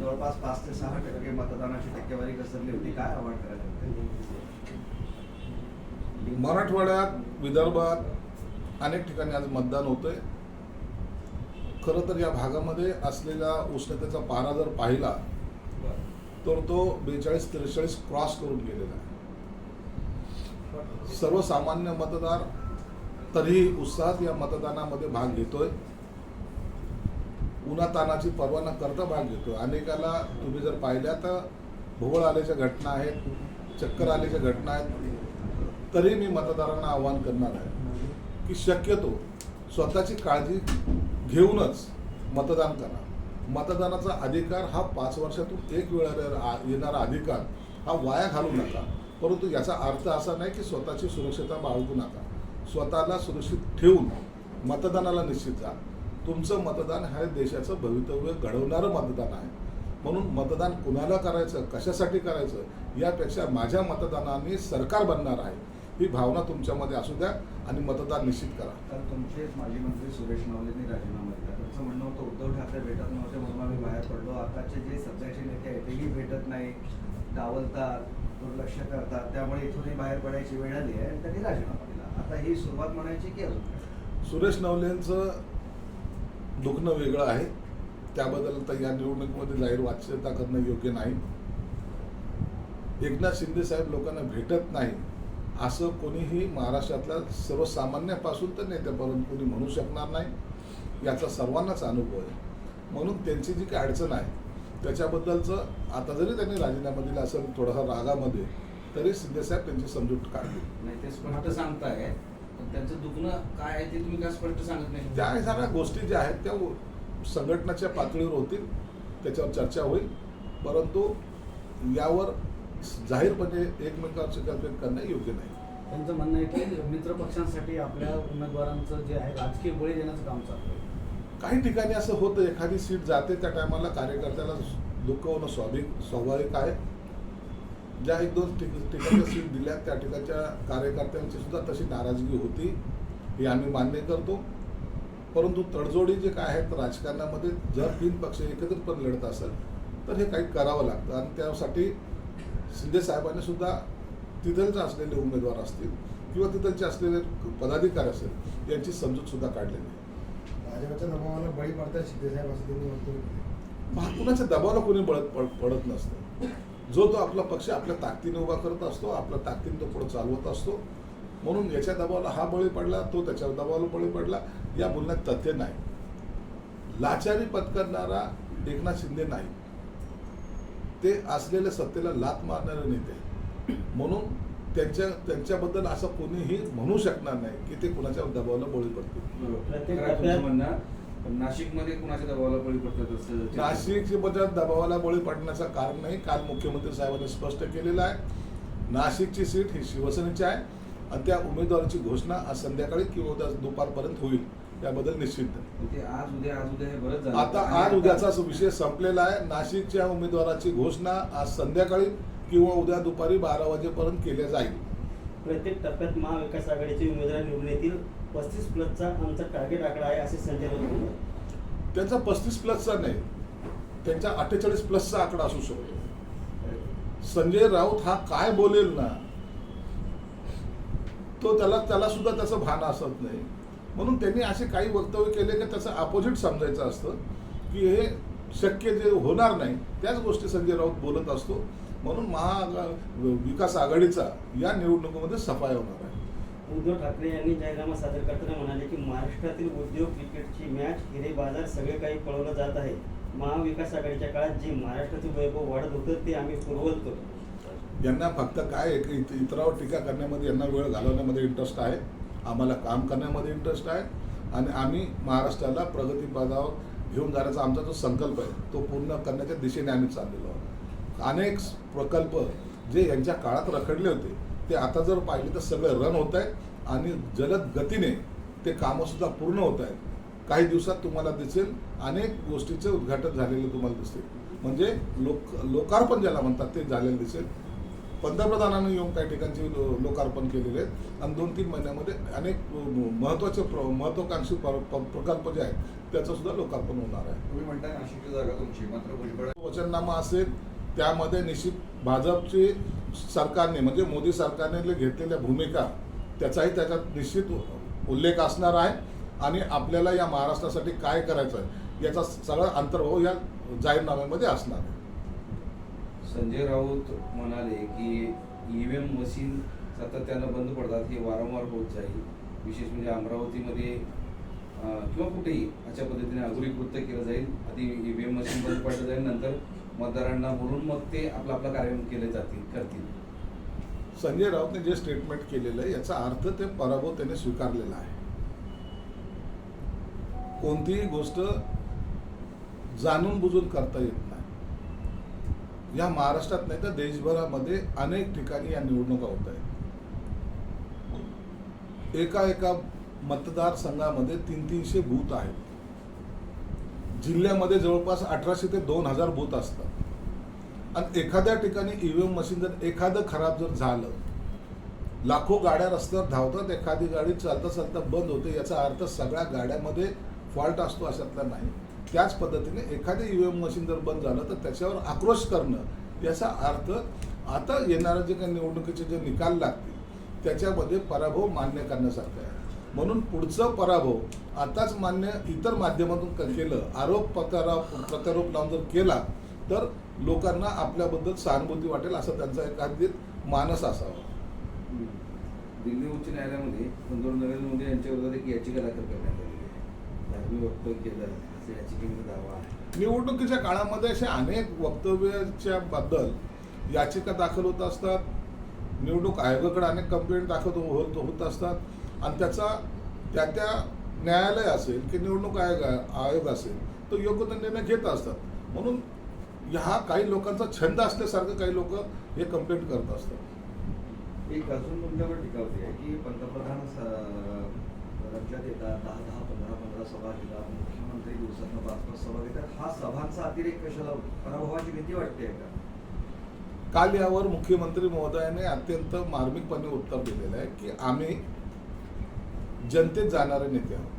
जवळपास पाच ते सहा टक्के मतदानाची टक्केवारी घसरली होती. काय आव्हान करायला मराठवाड्यात विदर्भात अनेक ठिकाणी आज मतदान होतंय. खरं तर या भागामध्ये असलेला उष्णतेचा पारा जर पाहिला तर तो बेचाळीस त्रेचाळीस क्रॉस करून गेलेला आहे. सर्वसामान्य मतदार तरीही उत्साहात या मतदानामध्ये भाग घेतोय. उन्हातानाची पर्वा न करता भाग घेतो अनेकाला तुम्ही जर पाहिल्या तर भोवळ आल्याच्या घटना आहेत चक्कर आल्याच्या घटना आहेत. तरी मी मतदारांना आवाहन करणार आहे की शक्यतो स्वतःची काळजी घेऊनच मतदान करा. मतदानाचा अधिकार हा पाच वर्षातून एक वेळा येणारा अधिकार हा वाया घालू नका. परंतु याचा अर्थ असा नाही की स्वतःची सुरक्षता बाळगू नका. स्वतःला सुरक्षित ठेवून मतदानाला निश्चित जा. तुमचं मतदान हे देशाचं भवितव्य घडवणारं मतदान आहे. म्हणून मतदान कुणाला करायचं कशासाठी करायचं यापेक्षा माझ्या मतदानाने सरकार बनणार आहे ही भावना तुमच्यामध्ये असू द्या आणि मतदान निश्चित करा. तर तुमचेच माजी मंत्री सुरेश नवलेंनी राजीनामा दिला. त्यांचं म्हणणं होतं उद्धव ठाकरे भेटत नव्हते म्हणून आम्ही बाहेर पडलो. आताचे जे सध्याचे नेते आहेत तेही भेटत नाही. डावलतात दुर्लक्ष करतात. त्यामुळे इथूनही बाहेर पडायची वेळ आली आहे आणि त्यांनी राजीनामा दिला. आता ही सुरुवात म्हणायची की अजून? सुरेश नवलेंचं दुखणं वेगळं आहे. त्याबद्दल तर या निवडणुकीमध्ये जाहीर वाच्यता करणं योग्य नाही. एकनाथ शिंदे साहेब लोकांना भेटत नाही असं कोणीही महाराष्ट्रातल्या सर्वसामान्यापासून तर नेत्यापर्यंत कोणी म्हणू शकणार नाही. याचा सर्वांनाच अनुभव आहे. म्हणून त्यांची जी काही अडचण आहे त्याच्याबद्दलचं आता जरी त्यांनी राजीनामा दिला असेल थोडासा रागामध्ये तरी शिंदेसाहेब त्यांची समजूत काढली नाही ते स्पष्ट सांगताय त्यांचं दुखणं काय आहे ते तुम्ही काय स्पष्ट सांगत नाही. त्या सगळ्या गोष्टी ज्या आहेत त्या संघटनाच्या पातळीवर होतील त्याच्यावर चर्चा होईल. परंतु यावर जाहीरपणे एकमेकावर टीकाटिप्पणी करणं योग्य नाही. त्यांचं म्हणणं आहे की मित्र पक्षांसाठी आपल्या उमेदवारांचं जे आहे राजकीय बळी देण्याचं काम चालू आहे. काही ठिकाणी असं होतं एखादी सीट जाते त्या टायमाला कार्यकर्त्याला दुःख होणं स्वाभाविक स्वाभाविक आहे. ज्या एक दोन ठिक ठिकाणी सीट दिल्या त्या ठिकाणच्या कार्यकर्त्यांची सुद्धा तशी नाराजगी होती हे आम्ही मान्य करतो. परंतु तडजोडी जे काय आहेत राजकारणामध्ये जर तीन पक्ष एकत्रितपणे लढत असेल तर हे काही करावं लागतं. आणि त्यासाठी शिंदे साहेबांनी सुद्धा तिथलचे असलेले उमेदवार असतील किंवा तिथलचे असलेले पदाधिकारी असेल यांची समजूत सुद्धा काढलेली आहे भाजपच्या दबावाला बळी पडतात शिंदेसाहेब असं त्यांनी कुणाच्या दबावाला कोणी पडत नसतं. जो तो आपला पक्ष आपल्या ताकदीने उभा करत असतो आपल्या ताकदीने तो पुढे चालवत असतो. म्हणून याच्या दबावाला हा बळी पडला तो त्याच्या दबावाला बळी पडला. या बोलण्यात तथ्य नाही. लाचारी पत्करणारा एकनाथ शिंदे नाही. ते असलेल्या सत्तेला लात मारणारे नेते. म्हणून त्यांच्या त्यांच्याबद्दल असं कोणीही म्हणू शकणार नाही की ते कुणाच्या दबावाला बळी पडतील. पण नाशिकमध्ये कुणाच्या दबावाला बळी पडतात असं नाशिकच्या बद्दल दबावाला बळी पडण्याचं कारण नाही काल मुख्यमंत्री साहेबांनी स्पष्ट केलेलं आहे. नाशिकची सीट ही शिवसेनेची आहे आणि त्या उमेदवाराची घोषणा आज संध्याकाळी किंवा उद्या दुपारपर्यंत होईल याबद्दल निश्चित. आज उद्या आज उद्या हे बरंच झालं. आता आज उद्याचा विषय संपलेला आहे. नाशिकच्या उमेदवाराची घोषणा आज संध्याकाळी किंवा उद्या दुपारी बारा वाजेपर्यंत केल्या जाईल. प्रत्येक टप्प्यात महाविकास आघाडीचे उमेदवार निवडून येतील. पस्तीस प्लसचा आमचा टार्गेट आकडा आहे असे संजय राऊत त्यांचा पस्तीस प्लसचा नाही त्यांचा अठ्ठेचाळीस प्लसचा आकडा असू शकतो. संजय राऊत हा काय बोलेल ना तो त्याला त्याला सुद्धा त्याचं भान असत नाही. म्हणून त्यांनी असे काही वक्तव्य केले की त्याचं अपोजिट समजायचं असतं की हे शक्य जे होणार नाही. त्याच गोष्टी संजय राऊत बोलत असतो. म्हणून महा विकास आघाडीचा या निवडणुकीमध्ये सफाया होणार आहे. उद्धव ठाकरे यांनी जाहीरनामा सादर करताना म्हणाले की महाराष्ट्रातील उद्योग क्रिकेटची मॅच हिरे बाजार सगळे काही पळवलं जात आहे. महाविकास आघाडीच्या काळात जे महाराष्ट्रातील वैभव वाढत होतं ते आम्ही पुरवतो यांना फक्त काय इतरावर टीका करण्यामध्ये यांना वेळ घालवण्यामध्ये इंटरेस्ट आहे. आम्हाला काम करण्यामध्ये इंटरेस्ट आहे. आणि आम्ही महाराष्ट्राला प्रगतीपदावर घेऊन जाण्याचा आमचा जो संकल्प आहे तो पूर्ण करण्याच्या दिशेने आम्ही चाललेलो आहोत. अनेक प्रकल्प जे यांच्या काळात रखडले होते ते आता जर पाहिले तर सगळे रन होत आहेत. आणि जलद गतीने ते कामंसुद्धा पूर्ण होत आहेत. काही दिवसात तुम्हाला दिसेल अनेक गोष्टीचं उद्घाटन झालेलं तुम्हाला दिसेल. म्हणजे लोक लोकार्पण ज्याला म्हणतात ते झालेलं दिसेल. पंतप्रधानांनी येऊन काही ठिकाणचे लोकार्पण केलेले आहेत. आणि दोन तीन महिन्यामध्ये अनेक महत्त्वाचे प्र प्र- प्रकल्प जे आहेत त्याचं सुद्धा लोकार्पण होणार आहे. तुम्ही म्हणताय नाशिकची जागा तुमची मात्र भुजबळ वचननामा असेल त्यामध्ये निश्चित भाजपची सरकारने म्हणजे मोदी सरकारने घेतलेल्या भूमिका त्याचाही त्याच्यात निश्चित उल्लेख असणार आहे. आणि आपल्याला या महाराष्ट्रासाठी काय करायचं आहे याचा सगळा अंतर्भाव या जाहीरनाम्यामध्ये असणार आहे. संजय राऊत म्हणाले की ईव्हीएम मशीन सातत्यानं बंद पडतात हे वारंवार होत जाईल. विशेष म्हणजे अमरावतीमध्ये किंवा कुठेही अशा पद्धतीने अघोरी कृत्य केलं जाईल. आधी ईव्हीएम मशीन बंद पडलं जाईल नंतर मतदारांना बोलून मग ते आपलं आपलं कार्य केले जातील करतील. संजय राऊतने जे स्टेटमेंट केलेलं आहे याचा अर्थ ते पराभव त्याने स्वीकारलेला आहे. कोणतीही गोष्ट जाणून बुजून करता येत नाही. या महाराष्ट्रात नाही तर देशभरामध्ये अनेक ठिकाणी या निवडणुका होत आहेत. एका एका मतदारसंघामध्ये तीन तीनशे बूथ आहेत. जिल्ह्यामध्ये जवळपास अठराशे ते दोन हजार बूथ असतात. आणि एखाद्या ठिकाणी ईव्हीएम मशीन जर एखादं खराब जर झालं लाखो गाड्या रस्त्यावर धावतात एखादी गाडी चालता चालता बंद होते याचा अर्थ सगळ्या गाड्यामध्ये फॉल्ट असतो अशातला नाही. त्याच पद्धतीने एखादे ईव्हीएम मशीन जर बंद झालं तर त्याच्यावर आक्रोश करणं याचा अर्थ आता येणारे जे काही निवडणुकीचे जे निकाल लागतील त्याच्यामध्ये पराभव मान्य करण्यासारखं आहे. म्हणून पुढचं पराभव आताच मान्य इतर माध्यमातून क- केलं आरोप प्रत्यारोप प्रत्यारोप लावून जर केला तर लोकांना आपल्याबद्दल सहानुभूती वाटेल असं त्यांचा एखादीत मानस असावा. दिल्ली उच्च न्यायालयामध्ये पंतप्रधान नरेंद्र मोदी यांच्या विरोधात एक याचिका दाखल करण्यात आलेली आहे. धार्मिक वक्तव्य केलं असं याचिकेमध्ये दावा आहे. निवडणुकीच्या काळामध्ये असे अनेक वक्तव्याच्या बद्दल याचिका दाखल होत असतात. निवडणूक आयोगाकडे अनेक कंप्लेंट दाखल होत होत असतात. आणि त्याचा त्या त्या न्यायालय असेल की निवडणूक आयोग आयोग असेल तो योग्य तो निर्णय घेत असतात. म्हणून ह्या काही लोकांचा छंद असल्यासारखं काही लोक हे कंप्लेंट करत असतात. एक अजून तुमच्यावर टीका होती आहे की पंतप्रधान राज्यात येतात दहा दहा पंधरा पंधरा सभा घेतात मुख्यमंत्री दिवसातनं पाच पाच सभा घेतात. हा सभांचा अतिरेक कशाला पराभवाची भीती वाटते का? काल यावर मुख्यमंत्री महोदयाने अत्यंत मार्मिकपणे उत्तर दिलेलं आहे की आम्ही जनतेत जाणारे नेते आहोत.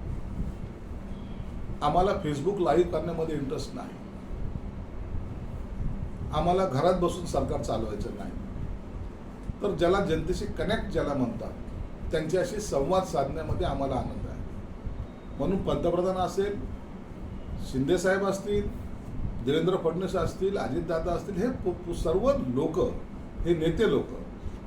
आम्हाला फेसबुक लाईव्ह करण्यामध्ये इंटरेस्ट नाही. आम्हाला घरात बसून सरकार चालवायचं नाही. तर ज्याला जनतेशी कनेक्ट ज्याला म्हणतात त्यांच्याशी संवाद साधण्यामध्ये आम्हाला आनंद आहे. म्हणून पंतप्रधान असेल शिंदेसाहेब असतील देवेंद्र फडणवीस असतील अजितदादा असतील हे सर्व लोक हे नेते लोक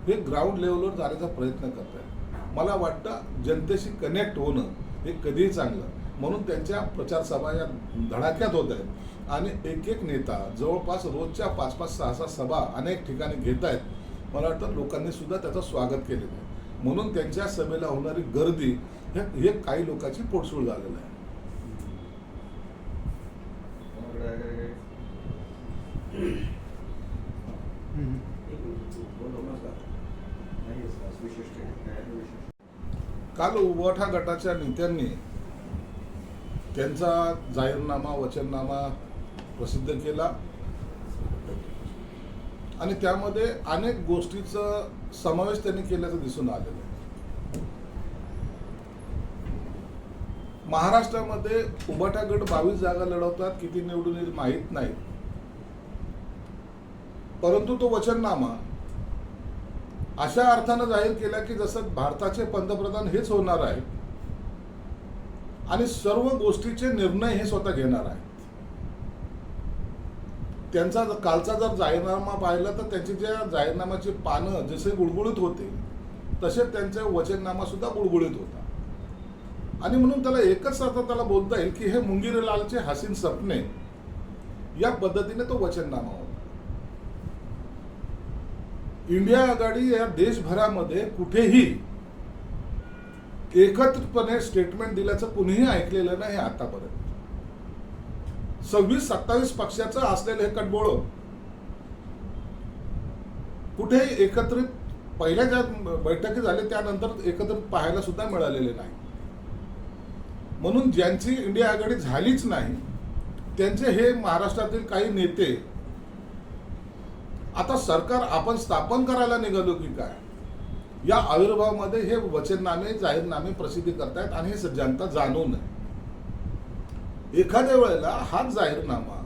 हे ग्राउंड लेवलवर जाण्याचा प्रयत्न करत आहेत मला वाटतं जनतेशी कनेक्ट होणं हे कधीही चांगलं. म्हणून त्यांच्या प्रचार सभा या धडाक्यात होत आहेत. आणि एक एक नेता जवळपास रोजच्या पाच पाच सहा सहा सभा अनेक ठिकाणी घेत आहेत मला वाटतं लोकांनी सुद्धा त्याचं स्वागत केलेलं आहे. म्हणून त्यांच्या सभेला होणारी गर्दी हे हे काही लोकांची पोटसूळ झालेलं आहे. काल उबाठा गटाच्या नेत्यांनी त्यांचा जाहीरनामा वचननामा प्रसिद्ध केला. आणि त्यामध्ये अनेक गोष्टीचा समावेश त्यांनी केल्याचं दिसून आलेलं आहे. महाराष्ट्रामध्ये उबाठा गट बावीस जागा लढवतात किती निवडून येईल माहीत नाही. परंतु तो वचननामा अशा अर्थानं जाहीर केला की जसं भारताचे पंतप्रधान हेच होणार आहे आणि सर्व गोष्टीचे निर्णय हे स्वतः घेणार आहे त्यांचा कालचा जर जाहीरनामा पाहिला तर त्यांची ज्या जाहीरनामाची पानं जसे गुळगुळीत होते तसे त्यांचा वचननामा सुद्धा गुळगुळीत होता. आणि म्हणून त्याला एकच अर्थ त्याला बोलता येईल की हे मुंगीरलालचे हसीन सपने या पद्धतीने तो वचननामा होता. इंडिया आघाडी या देशभरामध्ये कुठेही एकत्रितपणे स्टेटमेंट दिल्याचं कुणीही ऐकलेलं नाही आतापर्यंत. सव्वीस सत्तावीस पक्षाचं असलेलं हे कटबोळ कुठेही एकत्रित पहिल्या ज्या बैठकी झाल्या त्यानंतर एकत्रित पाहायला सुद्धा मिळालेले नाही. म्हणून ज्यांची इंडिया आघाडी झालीच नाही त्यांचे हे महाराष्ट्रातील काही नेते आता सरकार आपण स्थापन करायला निघालो की काय? या आविर्भावामध्ये हे वचननामे जाहीरनामे प्रसिद्धी करतायत आणि हे जनता जाणू नये एखाद्या वेळेला हा जाहीरनामा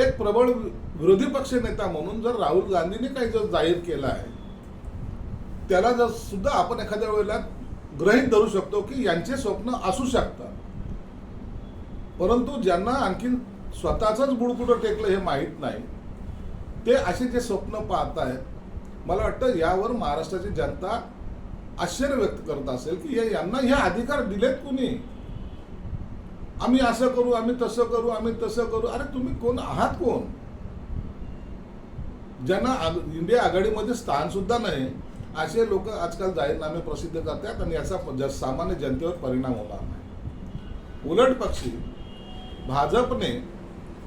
एक प्रबळ विरोधी पक्ष नेता म्हणून जर राहुल गांधींनी काही जर जाहीर केला आहे त्याला जर सुद्धा आपण एखाद्या वेळेला ग्रहित धरू शकतो की यांचे स्वप्न असू शकतात. परंतु ज्यांना आणखीन स्वतःच बुडकुटं टेकलं हे माहीत नाही ते असे जे स्वप्न पाहत आहेत मला वाटतं यावर महाराष्ट्राची जनता आश्चर्य व्यक्त करत असेल की यांना हे अधिकार दिलेत कुणी? आम्ही असं करू आम्ही तसं करू आम्ही तसं करू. अरे तुम्ही कोण? आहात कोण? ज्यांना आग- इंडिया आघाडीमध्ये स्थान सुद्धा नाही असे लोक आजकाल जाहीरनामे प्रसिद्ध करतात आणि याचा सामान्य जनतेवर परिणाम होणार नाही. उलट पक्षी भाजपने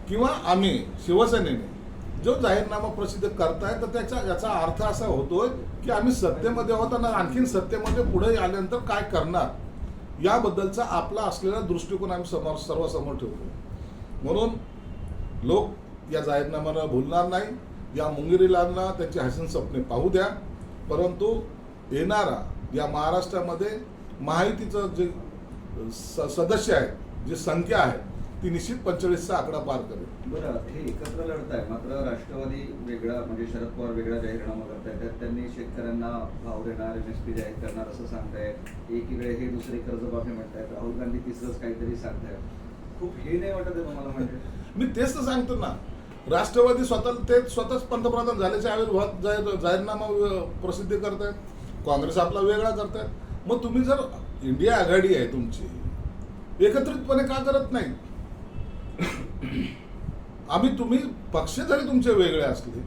किंवा आम्ही शिवसेनेने जो जाहीरनामा प्रसिद्ध करताय तर त्याचा याचा अर्थ असा होतोय की आम्ही सत्तेमध्ये आहोत आणि आणखीन सत्तेमध्ये पुढे आल्यानंतर काय करणार? याबद्दलचा आपला असलेला दृष्टिकोन आम्ही समोर सर्वसमोर ठेवतो. म्हणून लोक या जाहीरनाम्याला भुलणार नाही. या मुंगिरीलांना त्यांची हसन स्वप्ने पाहू द्या. परंतु येणारा या महाराष्ट्रामध्ये माहितीचं जे स- सदस्य आहेत जी संख्या आहे ती निश्चित पंचेचाळीसचा आकडा पार करेल बरं हे एकत्र लढत आहे मात्र राष्ट्रवादी वेगळा म्हणजे शरद पवार वेगळा जाहीरनामा करतायत त्यात त्यांनी शेतकऱ्यांना भाव देणार एम एस पी जाहीर करणार असं सांगतायत. एकीकडे हे दुसरे कर्जमाफी म्हणतायत. राहुल गांधी तिसरंच काहीतरी सांगतायत. खूप हे नाही वाटत आहे तुम्हाला म्हणजे? मी तेच तर सांगतो ना. राष्ट्रवादी स्वतः ते स्वतःच पंतप्रधान झाल्याच्या आविर्भावात जाहीर जाहीरनामा प्रसिद्ध करतायत. काँग्रेस आपला वेगळा करतायत. मग तुम्ही जर इंडिया आघाडी आहे तुमची एकत्रितपणे का करत नाही आम्ही तुम्ही पक्ष जरी तुमचे वेगळे असले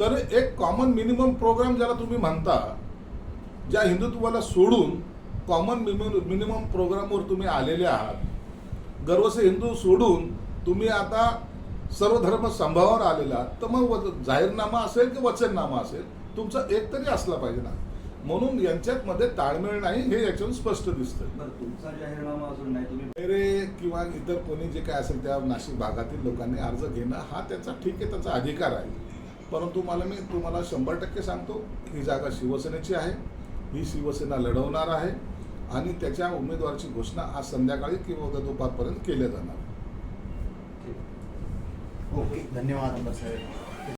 तर एक कॉमन मिनिमम प्रोग्राम ज्याला तुम्ही म्हणता ज्या हिंदुत्वाला सोडून कॉमन मिनिमम मिनिमम प्रोग्रामवर तुम्ही आलेले आहात गर्वसे हिंदू सोडून तुम्ही आता सर्व धर्म संभावावर आलेला आहात तर मग व- जाहीरनामा असेल की वचननामा असेल तुमचा एक तरी असला पाहिजे ना. म्हणून यांच्यात मध्ये ताळमेळ नाही हे याच्यातून स्पष्ट दिसतंय. बरं तुमचा जाहीरनामा अजून नाही तुम्ही वगैरे किंवा इतर कोणी जे काय असेल त्या नाशिक भागातील लोकांनी अर्ज घेणं हा त्याचा ठीक आहे त्याचा अधिकार आहे. परंतु मला मी तुम्हाला शंभर टक्के सांगतो ही जागा शिवसेनेची आहे ही शिवसेना लढवणार आहे आणि त्याच्या उमेदवाराची घोषणा आज संध्याकाळी किंवा उद्या दुपारपर्यंत केल्या जाणार. ओके धन्यवाद